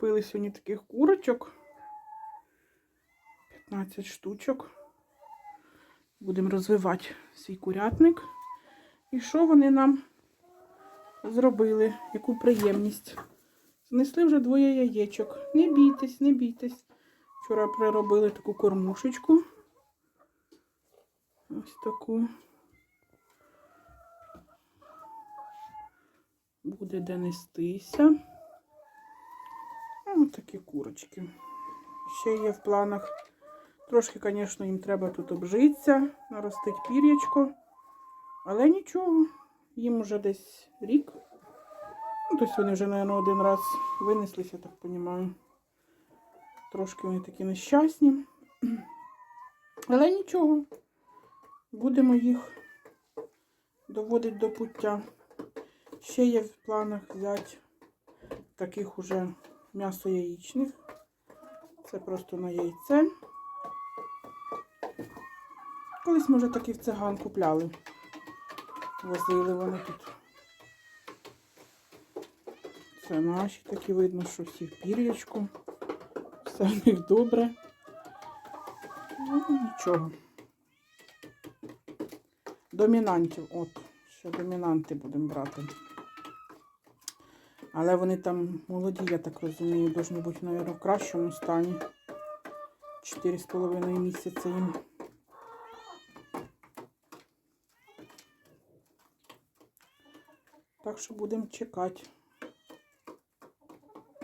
Купили сьогодні таких курочок. 15 штучок. Будемо розвивати свій курятник. І що вони нам зробили? Яку приємність? Знесли вже двоє яєчок. Не бійтесь, не бійтесь. Вчора приробили таку кормушечку. Ось таку. Буде де нестися. Такі курочки. Ще є в планах. Трошки, звісно, їм треба тут обжитися, наростить пір'ячко. Але нічого, їм вже десь рік. Ну, тобто вони вже, мабуть, один раз винеслися, так розумію. Трошки вони такі нещасні. Але нічого. Будемо їх доводити до пуття. Ще є в планах взяти таких уже м'ясо яєчних. Це просто на яйце. Колись, може, такі в циган купляли. Возили вони тут. Це наші такі видно, що всі в пір'ячку. Все в них добре. Ну, нічого. Домінантів. От, ще домінанти будемо брати. Але вони там молоді, я так розумію, повинні бути, мабуть, в кращому стані. 4,5 місяця їм. Так що будемо чекати.